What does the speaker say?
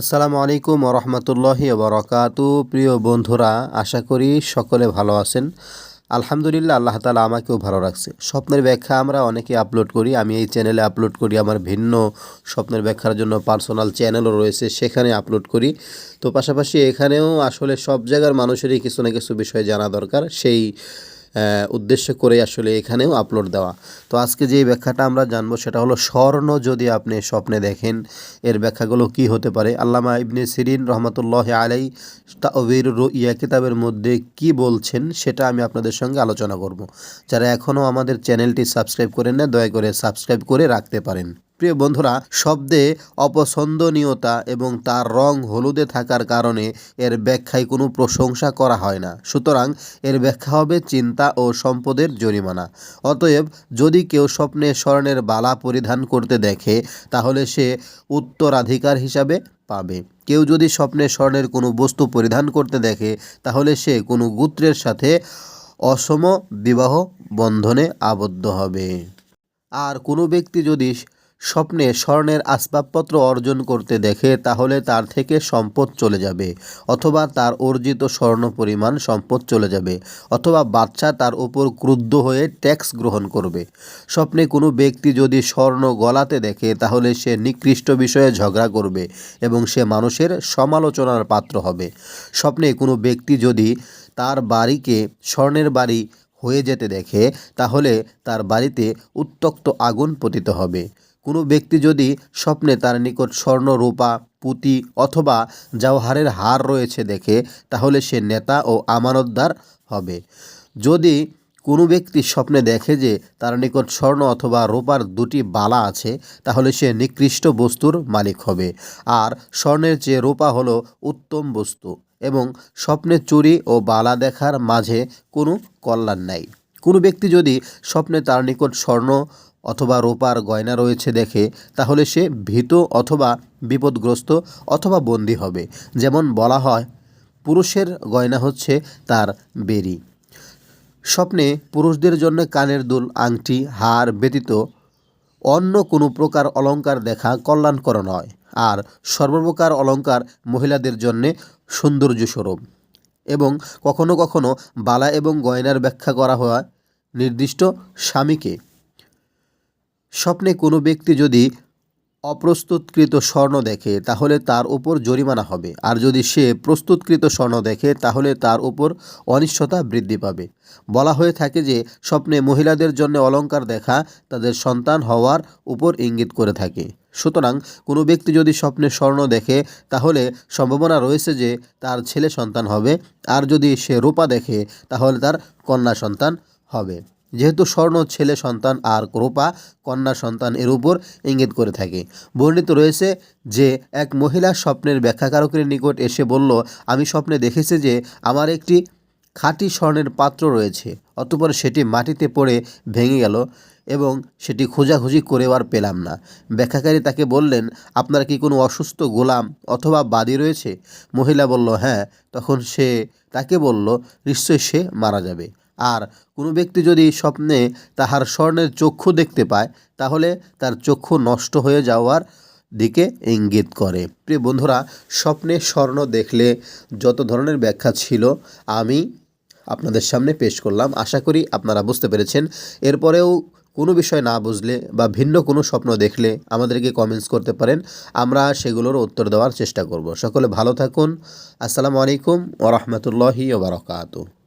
আসসালামু আলাইকুম রহমতুল্লাহি বরকাতু প্রিয় বন্ধুরা, আশা করি সকলে ভালো আছেন। আলহামদুলিল্লাহ আল্লাহ তালা আমাকেও ভালো রাখছে। স্বপ্নের ব্যাখ্যা আমরা অনেকে আপলোড করি, আমি এই চ্যানেলে আপলোড করি, আমার ভিন্ন স্বপ্নের ব্যাখ্যার জন্য পার্সোনাল চ্যানেলও রয়েছে, সেখানে আপলোড করি। তো পাশাপাশি এখানেও আসলে সব জায়গার মানুষেরই কিছু না কিছু বিষয় জানা দরকার। সেই উদ্দেশ্য করে আসলে এখানেও আপলোড দেওয়া। তো আজকে যে ব্যাখ্যাটা আমরা জানব সেটা হলো স্বর্ণ যদি আপনি স্বপ্নে দেখেন, এর ব্যাখ্যাগুলো কি হতে পারে? আল্লামা ইবনে সিরিন রহমতুল্লাহ আলাই তাবির ইয়া কিতাবের মধ্যে কি বলছেন সেটা আমি আপনাদের সঙ্গে আলোচনা করব। যারা এখনও আমাদের চ্যানেলটি সাবস্ক্রাইব করেন না দয়া করে সাবস্ক্রাইব করে রাখতে পারেন। প্রিয় বন্ধুরা, শব্দে অপছন্দনীয়তা এবং তার রং হলুদে থাকার কারণে এর ব্যাখ্যায় কোনো প্রশংসা করা হয় না। সুতরাং এর ব্যাখ্যা হবে চিন্তা ও সম্পদের জরিমানা। অতএব যদি কেউ স্বপ্নে স্বর্ণের বালা পরিধান করতে দেখে, তাহলে সে উত্তরাধিকার হিসাবে পাবে। কেউ যদি স্বপ্নে স্বর্ণের কোনো বস্তু পরিধান করতে দেখে, তাহলে সে কোনো গোত্রের সাথে অসম বিবাহ বন্ধনে আবদ্ধ হবে। আর কোনো ব্যক্তি যদি স্বপ্নে স্বর্ণের আসবাবপত্র অর্জন করতে দেখে তাহলে তার থেকে সম্পদ চলে যাবে, অথবা তার অর্জিত স্বর্ণ পরিমাণ সম্পদ চলে যাবে, অথবা বাচ্চা তার উপর ক্রুদ্ধ হয়ে ট্যাক্স গ্রহণ করবে। স্বপ্নে কোনো ব্যক্তি যদি স্বর্ণ গলাতে দেখে, তাহলে সে নিকৃষ্ট বিষয়ে ঝগড়া করবে এবং সে মানুষের সমালোচনার পাত্র হবে। স্বপ্নে কোনো ব্যক্তি যদি তার বাড়িকে স্বর্ণের বাড়ি হয়ে যেতে দেখে, তাহলে তার বাড়িতে উত্তক্ত আগুন পতিত হবে। কোনো ব্যক্তি যদি স্বপ্নে তার নিকট স্বর্ণ, রূপা, পুঁতি অথবা জওহারের হার রয়েছে দেখে, তাহলে সে নেতা ও আমানতদার হবে। যদি কোনো ব্যক্তি স্বপ্নে দেখে যে তার নিকট স্বর্ণ অথবা রূপার দুটি বালা আছে, তাহলে সে নিকৃষ্ট বস্তুর মালিক হবে। আর স্বর্ণের চেয়ে রূপা হলো উত্তম বস্তু এবং স্বপ্নে চুরি ও বালা দেখার মাঝে কোনো কল্যাণ নাই। কোনো ব্যক্তি যদি স্বপ্নে তার নিকট স্বর্ণ অথবা রূপার গয়না রয়েছে দেখে, তাহলে সে ভীত অথবা বিপদগ্রস্ত অথবা বন্দী হবে। যেমন বলা হয়, পুরুষের গয়না হচ্ছে তার বেরি স্বপ্নে পুরুষদের জন্য কানের দুল, আংটি, হার ব্যতীত অন্য কোনো প্রকার অলংকার দেখা কল্যাণকর নয়। আর সর্বপ্রকার অলংকার মহিলাদের জন্যে সৌন্দর্যস্বরূপ। এবং কখনো কখনো বালা এবং গয়নার ব্যাখ্যা করা হয়, নির্দিষ্ট স্বামীকে। স্বপ্নে কোনো ব্যক্তি যদি অপ্রস্তুতকৃত স্বর্ণ দেখে, তাহলে তার উপর জরিমানা হবে। আর যদি সে প্রস্তুতকৃত স্বর্ণ দেখে, তাহলে তার উপর অনিশ্চয়তা বৃদ্ধি পাবে। বলা হয়ে থাকে যে, স্বপ্নে মহিলাদের জন্য অলংকার দেখা তাদের সন্তান হওয়ার উপর ইঙ্গিত করে থাকে। সুতরাং কোনো ব্যক্তি যদি স্বপ্নে স্বর্ণ দেখে, তাহলে সম্ভাবনা রয়েছে যে, তার ছেলে সন্তান হবে। আর যদি সে রূপা দেখে, তাহলে তার কন্যা সন্তান হবে। যেহেতু স্বর্ণ, ছেলে সন্তান আর রূপা কন্যা সন্তান এর উপর ইঙ্গিত করে থাকে। বর্ণিত রয়েছে যে, এক মহিলা স্বপ্নের ব্যাখ্যাকারকের নিকট এসে বলল, আমি স্বপ্নে দেখেছি যে, আমার একটি খাঁটি স্বর্ণের পাত্র রয়েছে, অতপর সেটি মাটিতে পড়ে ভেঙে গেল এবং সেটি খোঁজাখুঁজি করে আর পেলাম না। ব্যাখ্যাকারী তাকে বললেন, আপনার কি কোনো অসুস্থ গোলাম অথবা বাদী রয়েছে? মহিলা বলল হ্যাঁ। তখন সে তাকে বলল, নিশ্চয়ই সে মারা যাবে। আর কোনো ব্যক্তি যদি স্বপ্নে তাহার স্বর্ণের চক্ষু দেখতে পায়, তাহলে তার চক্ষু নষ্ট হয়ে যাওয়ার দিকে ইঙ্গিত করে। প্রিয় বন্ধুরা, স্বপ্নে স্বর্ণ দেখলে যত ধরনের ব্যাখ্যা ছিল আমি আপনাদের সামনে পেশ করলাম। আশা করি আপনারা বুঝতে পেরেছেন। এরপরেও কোনো বিষয় না বুঝলে বা ভিন্ন কোনো স্বপ্ন দেখলে আমাদেরকে কমেন্টস করতে পারেন। আমরা সেগুলোর উত্তর দেওয়ার চেষ্টা করব। সকলে ভালো থাকুন। আসসালামু আলাইকুম ওরহমতুল্লাহি ওবরাকাতু